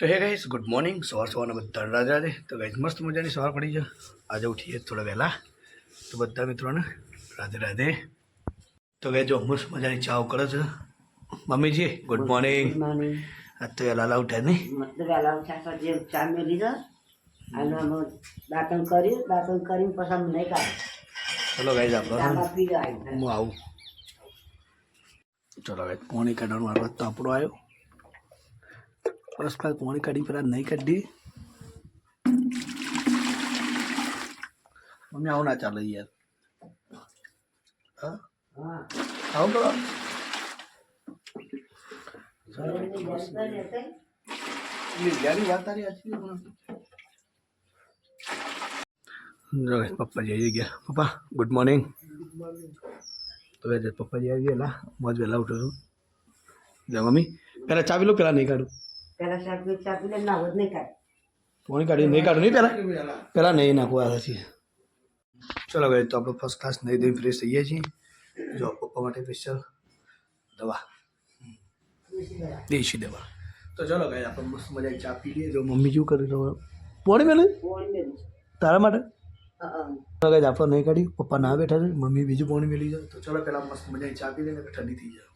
તો હે guys good morning સવાર સવારના બધા રાજા રાધે તો ગાઈસ મસ્ત મજાની સવાર પડી છે. આજે ઉઠીએ થોડા વહેલા. તો બધા મિત્રોને રાધે રાધે. તો ગાઈ જો મસ્ત મજાની ચાવ કરે છે. મમ્મીજી ગુડ મોર્નિંગ આજ તો વહેલા ઉઠ્યા નહીં. વહેલા ઉઠ્યા જે ચા મેં લીધો અને અમે દાંતણ કર્યું. દાંતણ કરીને પછી અમે નહીં કાઢ ચલો ગાઈસ આપણે હું આવું. ચલો ગાઈસ પોણી કાઢવાનો મારો તો આપણો આવ્યો. કાલ પોણી કાઢી પેલા નહીં કાઢી મમ્મી આવું ના ચાલે યાર આવું કરો પપ્પાજી પપ્પા જઈ ગયા પપ્પા ગુડ મોર્નિંગ તો પપ્પાજી આવી ગયા મોજ વહેલા ઉઠો છું મમ્મી પહેલાં ચાવી લો પહેલાં નહીં કાઢું પેલા શાક પી ચાપી પીને ના હોત નહીં કાઢ. પોણી કાઢી નહીં કાઢું નહીં પહેલાં પહેલાં નહીં નાખવા આ છીએ ચલો ભાઈ તો આપણે ફર્સ્ટ ક્લાસ નહીં દઈ ફ્રેશ થઈએ છીએ. જો પપ્પા માટે સ્પેશિયલ દવા. દેશી દવા. તો ચલો ભાઈ આપણે મસ્ત મજા ચા પી લઈએ. જો મમ્મી શું કરી રહ્યો પોણી મેલે? તારા માટે? હા ચલો guys, આપણે નહીં કાઢી પપ્પા ના બેઠા છે. મમ્મી બીજું પોણી મેલી જાય તો ચલો પહેલાં મસ્ત મજાની ચા પી લઈએ ઠંડી થઈ જાય.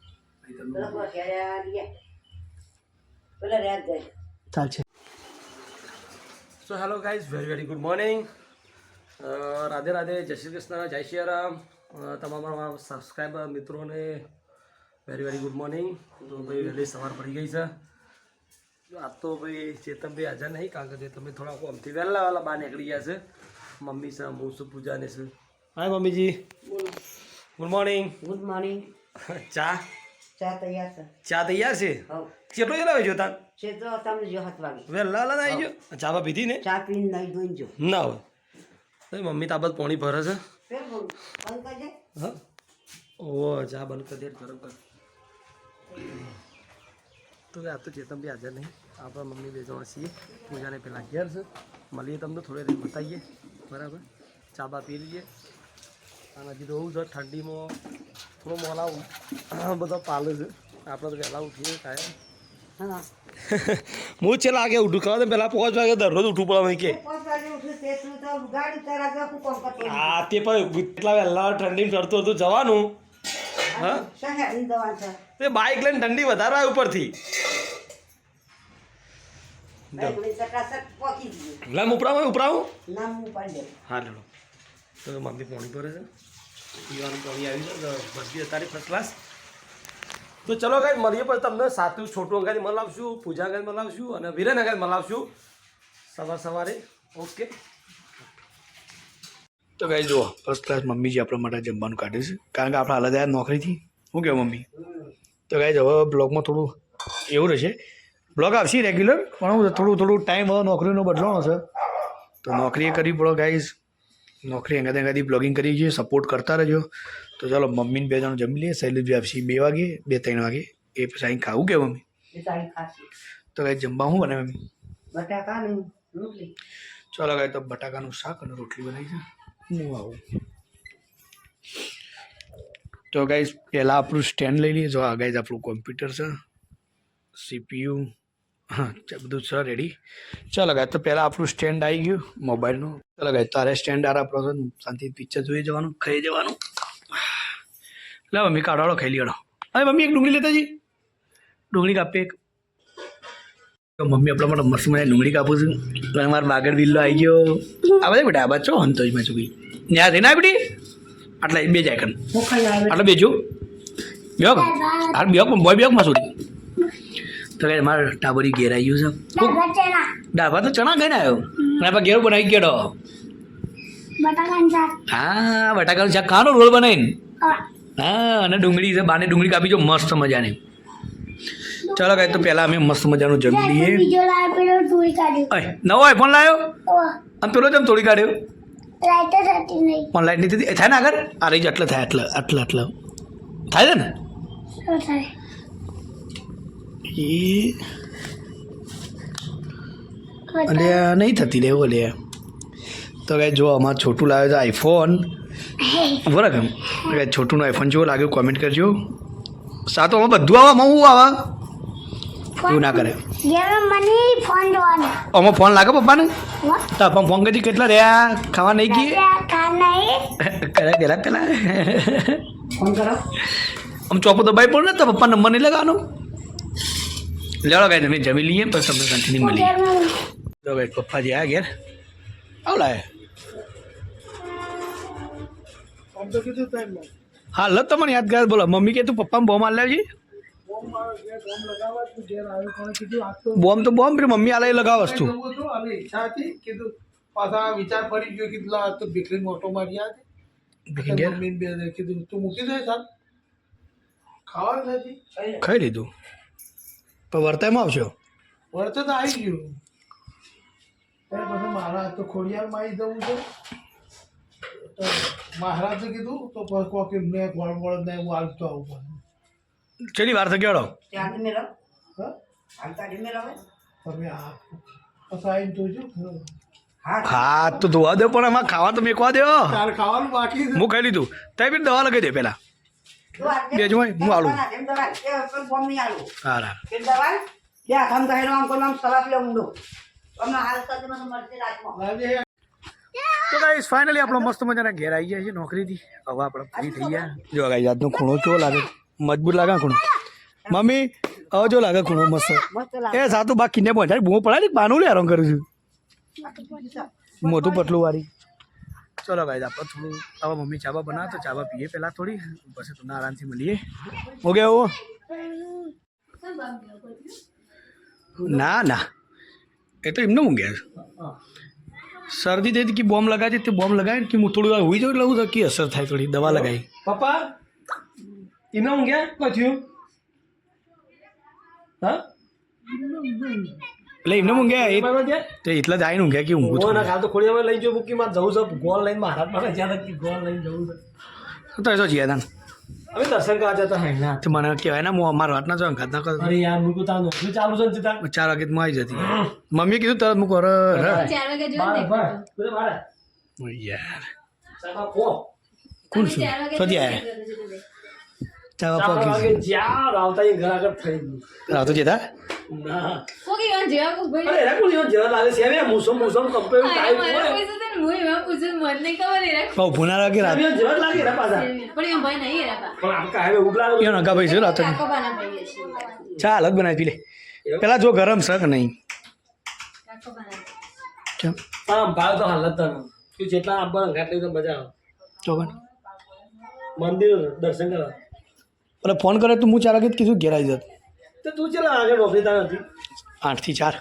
ચાલશે. So hello guys very very good morning Radhe Radhe. જય શ્રી કૃષ્ણ. જય શ્રી રામ. તમામ અમારા સબસ્ક્રાઈબર મિત્રોને વેરી વેરી ગુડ મોર્નિંગ તો ભાઈ વહેલી સવાર પડી ગઈ છે. આ તો ભાઈ ચેતનભાઈ હાજર નહીં કારણ કે ચેતનભાઈ થોડા કોમથી વહેલા વહેલા બહાર નીકળી ગયા છે. મમ્મી છે હું છું પૂજા ને છે. હાય મમ્મીજી. ગુડ મોર્નિંગ ગુડ મોર્નિંગ ચા? ચા તૈયાર છે. ચા તૈયાર છે? કેટલો કેટલા વાગ્યો તાર? છે તો તમને જો હાથ વાગે. વેલા વહેલા આવી ગયો? ચા બા પીધી ને? ચા પીને નાઈ ધોઈ જો. ના હોય. મમ્મી તાબત પોણી ભરે છે. બંધ કરજે હા? ઓ ચા બંધ કરી દે ગરમ કર. તો આ તો ચેતન બી હાજર નહીં. આપણા મમ્મી બે જણા છીએ. પૂજાને પહેલાં ઘેર છે. મળીએ તમને થોડી વાર બતાવીએ. બરાબર? ચા બા પી લઈએ. અને હજી તો હું છે ઠંડીમાં. થોડો મોલા બધો પાલે છે. આપણે તો વહેલા ઉઠીએ કાંઈ હા. હું છે લાગે ઉઠું. તો પહેલાં પાંચ વાગે દરરોજ ઉઠવું પડે કે. હું તે પણ એટલા વહેલા ઠંડી ચડતું હતું. જવાનું. હા? તે બાઇક લઈને ઠંડી વધારે આવે ઉપરથી. લામ ઉપરાવું ઉપરાવું. હા લેડો. તો મમ્મી પાણી ભરે છે. પીવાનું પાણી આવી છે ભરતી અત્યારે ફર્સ્ટ ક્લાસ તો ચલો કાંઈ મળીએ પણ તમને સાતું છોટું અંગાથી મલાવશું પૂજા અંગાથી મળાવશું અને વિરેન અંગાથી મળાવશું સવાર સવારે. ઓકે. તો કઈ જુઓ ફર્સ્ટ ક્લાસ મમ્મીજી આપણા માટે જમવાનું કાઢે છે. કારણ કે આપણે હાલત નોકરીથી શું કહેવું મમ્મી? તો કઈ હવે બ્લોગમાં થોડું એવું રહેશે. બ્લોગ આવશે રેગ્યુલર પણ થોડું થોડું ટાઈમ હવે નોકરીનો બદલાવાનો છે. તો નોકરીએ કરવી પડો ગાઈઝ નોકરી અંગાથી અંગાથી બ્લોગિંગ કરી છીએ સપોર્ટ કરતા રહેજો. તો ચાલો મમ્મીને બે જણ જમી લઈએ શૈલેષભાઈ આપશે બે વાગે બે ત્રણ વાગે. એ પછી અહીં ખાવું કે મમ્મી? તો કાંઈ જમવા શું બને મમ્મી? બટાકા રોટલી. ચાલો કાંઈ તો બટાકાનું શાક અને રોટલી બનાવી છે. હું આવું. તો ગાઈઝ પહેલાં આપણું સ્ટેન્ડ લઈ લઈએ. જો આ ગાઈઝ આપણું કોમ્પ્યુટર છે. સીપીયુ હા ચ- બધું છે રેડી ચાલો ગાય તો પહેલાં આપણું સ્ટેન્ડ આવી ગયું મોબાઈલનું ચાલો ગાય તારે સ્ટેન્ડ આર આપણો શાંતિ પિક્ચર જોઈ જવાનું ખાઈ જવાનું. લે મમ્મી કાઢાડો ખાઈ લેવાનો. અરે મમ્મી એક ડુંગળી લેતા જી ડુંગળી કાપે એક. તો મમ્મી આપણા માટે મસ્ત મને ડુંગળી કાપું છું. અને મારો બાગડ બિલ્લો આવી ગયો. આ બધા બેટા આ બાદ છો? હંતો જ મેં છું ત્યાં થઈને આ બેટી. આટલા બે જાય કન આટલા બેજો. બેગ હા બેગ બોય બેગમાં છોડી. તો કે મારે ટાબરી ઘેર આવી ગયું છે ડાબા તો ચણા ખાઈને આવ્યો અને આપણે ઘેર બનાવી ગયો હા બટાકાનું શાક ખાવાનો રોલ બનાવીને. હા. અને ડુંગળી છે બાને ડુંગળી કાપી જો મસ્ત મજાની. ચાલો કઈ તો પહેલાં અમે મસ્ત મજાનું જમી લઈએ. નવો આઈફોન લાવ્યો આમ પેલો તેમ તોડી કાઢ્યો? ઓનલાઈન નહીં. થતી થાય ને આગળ? આ રહી આટલે થાય આટલે આટલે આટલે. થાય છે ને? થાય? એ અલે નહીં થતી લે એવું લે તો કે જો અમારે છોટું લાવ્યો છે આઈફોન બરાબર એમ કે છોટુંનો આઈફોન જેવો લાગ્યો કોમેન્ટ કરજો. સાતો આમાં બધું આવે આમાં હું આવે? એવું ના કરે. ગેમ ફોન આમાં ફોન લાગે પપ્પાને? તો પણ ફોન કરી કેટલા રહ્યા? ખાવા નહીં નહીં. કરે પેલા પેલા ફોન કરો. આમ ચોપો દબાઈ પડે ને તો પપ્પા નંબર નહીં લગાવવાનો? લેવડો ગાય તમે જમી લઈએ પછી તમને કન્ટિન્યુ હું મળીએ ગેમ તો ભાઈ પપ્પાજી આવ્યા ઘેર આવ લાય હા લ તમને યાદ કર બોલો મમ્મી કે તું પપ્પાને બોમ્બ આલ લાવજી બોમ્બ તો બોમ્બ રે મમ્મી આલે લગાવ વસ્તુ અને ઈચ્છા હતી કીધું પાછા વિચાર પડી ગયો કીધું લા આ તો બીકરીને ઓટો મારી આ ભીખી ઘેર મમ્મીને બે હજાર કીધું તું મૂકી દે સાહેબ ખાવાનું નથી ખાઈ લીધું પણ વર્તાયમાં આવશો વર્તે તો આવી ગયું. ત્યારે પછી મહારાજ તો ખોડિયારમાં આવી જવું છે. તો મહારાજે કીધું તો કોક મેં ગોળ ગોળ ને હું આવતો આવું પણ ચેલી વાર મેળો હવે તમે આ પછી આવીને જોજો હા. હા તો ધોવા દો પણ આમાં ખાવા તો મેકવા દો. તાર ખાવાનું બાકી મૂકાઈ હું ખાઈ લીધું. તઈ બી દવા લગાવી દે પેલા. બે જો હું આલું. હા હા બે આમ કહેલો આમ કોનો આમ સલાહ લે ઊંડો. તમને હાલ સાથે મને મળશે રાતમાં. તો ગાઈસ ફાઇનલી આપણો મસ્ત મજાના ઘેર આવી ગયા છે નોકરીથી. હવે આપણે ફ્રી થઈ ગયા. જો ગાઈસ આજનો ખૂણો કેવો લાગે? મજબૂત લાગે ખૂણો. મમ્મી હવે જો લાગે ખૂણો મસ્ત. મસ્ત એ સાતું બા કિને પહોંચાય બહુ પડાય ને બાનું લે આરામ કરું છું. મોટું પતલું વાળી. ચલો ગાઈસ આપણે થોડું હવે મમ્મી ચાબા બનાવે, તો ચાબા પીએ પહેલાં થોડી. પછી તમને આરામથી મળીએ. ઓકે ઓ ના ના. એ તો એમને ઊંઘ્યા છે. શરદી થઈ હતી કે બોમ્બ લગાવી તે બોમ્બ લગાવી ને કે હું થોડું વાર હોઈ જાઉં એટલે હું તો કે અસર થાય થોડી, દવા લગાવી. પપ્પા, એને ઊંઘ્યા પછી હા? એટલે એમને ઊંઘ્યા એ તો એટલે જ આવીને ઊંઘ્યા કે ઊંઘું છું ના તો ખોડિયામાં લઈ જો મૂકી માં જવું છે. ગોલ લઈને મહારાજ માટે જ્યાં તક ગોળ લઈને જવું છે. તો eso જીયા અમે દર્શન કરવા જતા હા ના. તો મને કહેવાય ને હું અમારા વાતના જો અંગાત ના કરો. અરે યાર મૂકું તાર નોકરી ચાલુ છે ને ચાર વાગે તો આવી જતી. મમ્મી કીધું તરત મૂકો અરે ચાર વાગે બાર યાર. કોણ? છું સદી આયા. ચાવા ચાર પાકી વાગે જ્યાં આવતા એ ઘર આગળ થઈ ગયું. રાતો જેતા ના. કોકી વાન જેવા કો ભાઈ અરે કોઈ જેવા જરા લાગે છે. હવે મોસમ મોસમ કપે મારા હોય હું એમાં પૂછું મને ખબર એ રાખ બહુ ભૂના લાગે રાત. હવે જેવા લાગે રા પાછા. પણ એમ ભાઈ નહીં એરા પણ આમ કાંઈ હવે ઉપલા એનો નકા ભાઈ છે રાતો. ચા અલગ બનાવી પી લે. પેલા જો ગરમ છે કે નહીં? કેમ? આમ ભાવ તો હાલત તું જેટલા આપવા ઘાટ લઈ તો મજા આવે. ચોકન મંદિર દર્શન કરવા. એટલે ફોન કરે તો હું ચાર વાગે જ કીધું ઘેરાઈ જત. તો તું ચલા આગળ નોકરી તાર નથી આઠથી ચાર.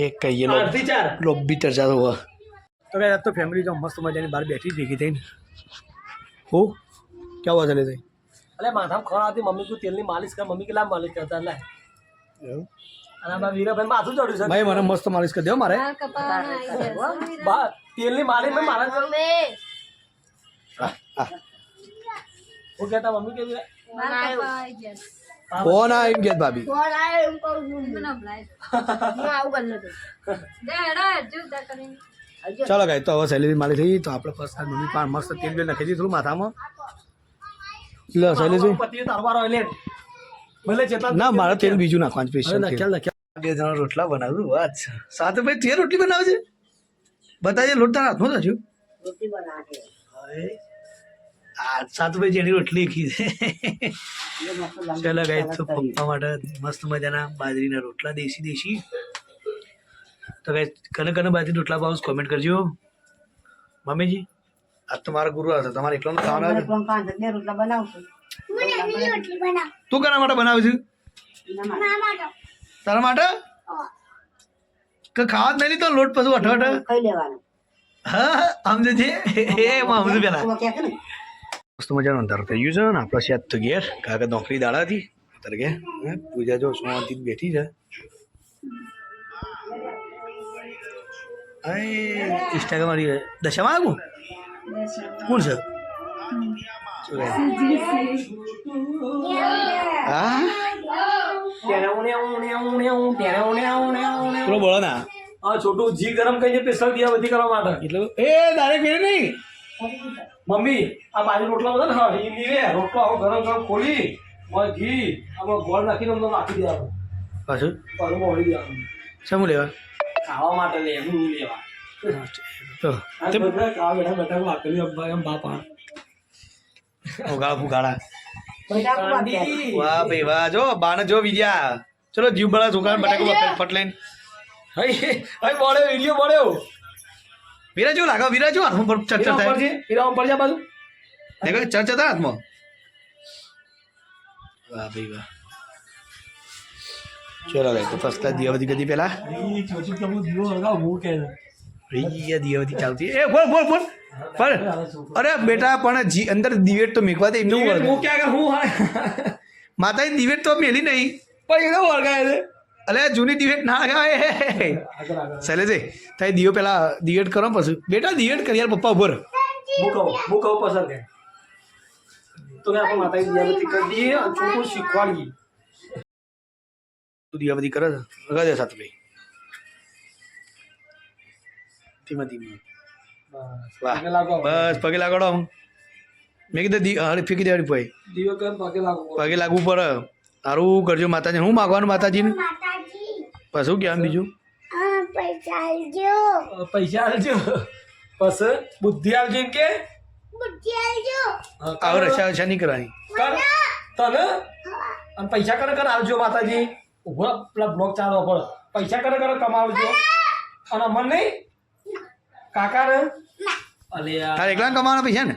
એ કહીએ લો આઠ ચાર? લોબી ચર્ચા તો હોવા તો કઈ તો ફેમિલી જો મસ્ત મજાની બહાર બેઠી ભેગી થઈને. હો ક્યાં વાત થઈ અલે માથામાં ખોળ આવતી મમ્મી તું તેલની માલિશ કર? મમ્મી કેટલા માલિશ કરતા લે? અને આ વીરાભાઈ માથું ચડ્યું છે. ભાઈ મને મસ્ત માલિશ કરી દો મારે. તેલની માલિશ મારા કરું હું કહેતા મમ્મી કે ફોન આવી ગયા ભાભી? મને દા કરીને. ચાલો ગાય તો હવે સેલેરી મારી થઈ તો આપણે ફર્સ્ટ ટાઈમ મમ્મી પણ મસ્ત તેલ બેલ નાખી દીધું માથામાં. લો શૈલેષભાઈ પતિ તારવારો એટલે. ભલે ચેતન ના મારે તેલ બીજું નાખવાનું સ્પેશિયલ નાખ્યા નાખ્યા. બે જણા રોટલા બનાવ્યું વાત છે. સાથે ભાઈ તે રોટલી બનાવે છે? બતાવીએ લોટ તારા હાથમાં થયું રોટલી બનાવે સાતુભાઈ જેની રોટલી લાંબી ચાલો ગાય તો પપ્પા માટે મસ્ત મજાના બાજરીના રોટલા દેશી દેશી. તો ગાય કને કને બાજરી રોટલા ભાવ કોમેન્ટ કરજો. મમ્મીજી આજ તો મારા ગુરુ હશે તમારે એકલો ખાવાના રોટલા બનાવશું. મને એની રોટલી બનાવ. તું કોના માટે બનાવું છે? તારા માટે? કે ખાવા જ નહીં તો લોટ પછી અઠ અઠ ખાઈ લેવાનું. હા સમજે છે એ સમજુ પેલા. મસ્ત મજાનું અંધાર થઈ ગયું છે ને આપણે છે તો ઘેર કાકા નોકરી દાડાથી. અત્યારે કે પૂજા જો સોમાંથી બેઠી છે. ઇન્સ્ટાગ્રામ દશામાં આવું? કોણ છે? પેલો બોલો ના છોટું જી ગરમ કરીને સ્પેશિયલ દિયા બધી કરવા માટે. એટલે એ ફેર નહીં. મમ્મી આ બાજુ રોટલા બધા ને હા ઈ લીવે રોટલો આવો ગરમ ગરમ ખોલી મોય ઘી આમાં ગોળ નાખીને અમને નાખી દેવાનું. પાછું? પાછું મોડી દેવાનું. શું લેવા? ખાવા માટે લે એમ લેવા. ચલો જીવ બળા છોકરા બટાકો ફટ લઈને બોળ્યો વીડિયો બોળ્યો વિરાજો લાગો વિરાજો હાથમાં પર ચર્ચા થાય. છે હીરા ઉપર જા બાજુ. દેખો ચર્ચા થાય હાથમાં વાહ ભાઈ વાહ. ચલો ભાઈ તો ફર્સ્ટ ક્લાસ દિયાવતી ગદી પેલા? ભૈયા દિયાવતી ચાલતી. એ બોલ બોલ બોલ. પણ અરે બેટા પણ જી અંદર દિવેટ તો મેકવા દે એમનું હું ક્યાં હું હા માતાની દિવેટ તો મેલી નહીં. પણ એનો વળગાય છે. અલે જૂની ડિબેટ ના કહેવાય શૈલેષે તારી દિયો પેલા દિવેટ કરો પછી. બેટા દિવેટ કરી યાર પપ્પા ઉભર હું કહું હું કહું પસંદ કે તો કે આપણે માતાજી દિયાબત્તી કરી દઈએ અને છોકરું શીખવાડીએ. તું દિયાબતી કરે છે. લગા દે સાત ભાઈ ધીમે ધીમે. બસ પગે લાગડો. મેં કીધું દી હારે ફેંકી દેવાની ભાઈ પગે લાગો. પગે લાગવું પડે. સારું કરજો માતાજી. હું માગવાનું માતાજીને? શું કહેવાનું બીજું? પૈસા આલજો. પૈસા આલજો. પછી બુદ્ધિ આલજો એમ કે? બુદ્ધિ આલજો. આવ રશા રશા નહીં કરવાની. કર. તને? અને પૈસા કરે કરે આવજો માતાજી. ઊભો પેલા બ્લોક ચાલવા પડે પૈસા કરે કરે કમાવજો. અને અમન નહીં? કાકા ને? અલે તારે એકલા કમાવાના પૈસા ને?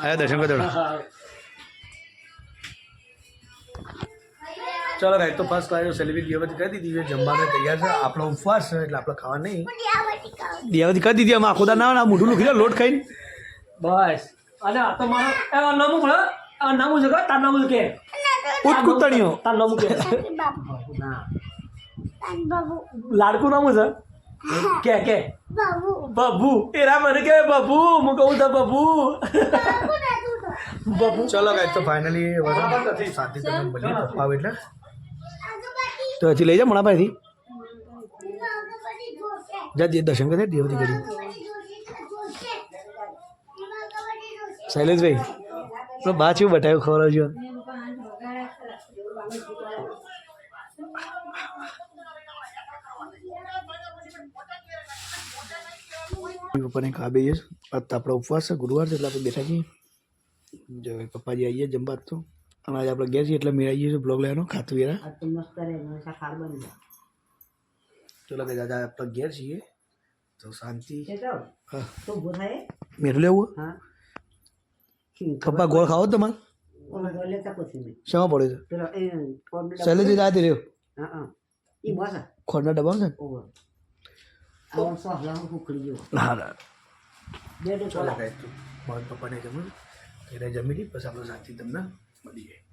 હા દર્શન કરો. ચલો ભાઈ તો ફર્સ્ટ ક્લાસ સેલિબ્રેટ દિયાવતી કરી દીધી જમવાનું તૈયાર છે આપણો ઉપવાસ છે એટલે આપણે ખાવા નહીં. દિયાવતી કહો કરી દીધી અમે આખો દા ના મોઢું લુખી લોટ ખાઈને. બસ. અને આ તો મારો એ નામું ભલે આ નામું છે તાર નામું કે ઉત્કુતણીઓ તાર નામું કે લાડકું નામું છે? કે કે? બબુ એ રામ મને કે બબુ હું કહું તો બબુ બાબુ ચલો ગાઈસ તો ફાઇનલી નથી. શાંતિ તમે બોલી પપ્પા એટલે. તો હજી લઈ જા આગળબાજી જોશે જા, દર્શન કરે દેવતી કરી શૈલેષભાઈ, તો બા ચેવું બતાવ્યું ખવડાવજો પપ્પાને ખાબે છે આજ તો ઉપવાસ છે, ગુરુવાર છે, એટલે આપણે બેઠા છીએ. જો પપ્પાજી આવીએ જમવા તો. અને આજે આપણે ગયા છીએ એટલે મેળાઈ છીએ બ્લોગ લેવાનો ખાતું વેરા ચલો ભાઈ દાદા આપણે ઘેર છીએ તો શાંતિ. મેળું લેવું હા. પપ્પા ગોળ ખાવો તમારે શેમાં પડ્યો છે? શૈલેષજી રાતે રહ્યો. ખોરના ડબ્બા છે પપ્પાને જમણ એને જમી લી પછી આપણે શાંતિ તમને મળીએ